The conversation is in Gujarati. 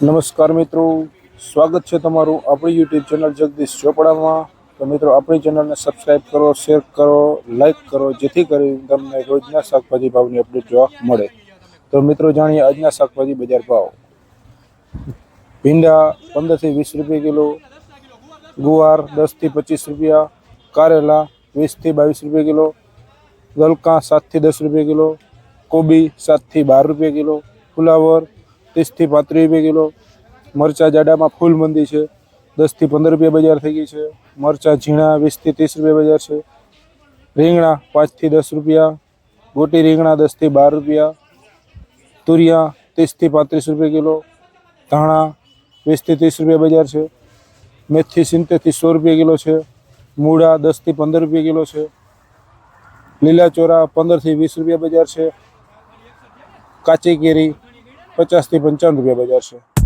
નમસ્કાર મિત્રો. સ્વાગત છે તમારું આપણી યુટ્યુબ ચેનલ જગદીશ ચોપડામાં. તો મિત્રો, આપણી ચેનલને સબસ્ક્રાઈબ કરો શેર કરો લાઈક કરો, જેથી કરી તમને રોજના શાકભાજી ભાવની અપડેટ જોવા મળે. તો મિત્રો, જાણીએ આજના શાકભાજી બજાર ભાવ. ભીંડા પંદરથી વીસ રૂપિયા કિલો, ગુવાર દસથી પચીસ રૂપિયા, કારેલા વીસથી બાવીસ રૂપિયા કિલો, ગલકા સાતથી દસ રૂપિયા કિલો, કોબી સાતથી બાર રૂપિયા કિલો, ફુલાવર ત્રીસથી પાંત્રીસ રૂપિયા કિલો. મરચાં જાડામાં ફૂલ મંદી છે. દસથી પંદર રૂપિયા બજાર થઈ ગઈ છે. મરચાં ઝીણા વીસથી ત્રીસ રૂપિયા બજાર છે. રીંગણા પાંચથી દસ રૂપિયા. ગોટી રીંગણા દસથી બાર રૂપિયા. તુરિયા ત્રીસથી પાંત્રીસ રૂપિયા કિલો. ધાણા વીસથી ત્રીસ રૂપિયા બજાર છે. મેથી સિત્તેરથી સો રૂપિયા કિલો છે. મૂળા દસથી પંદર રૂપિયા કિલો છે. લીલા ચોરા પંદરથી વીસ રૂપિયા બજાર છે. કાચી કેરી પચાસથી પંચાવન રૂપિયા બજાર છે.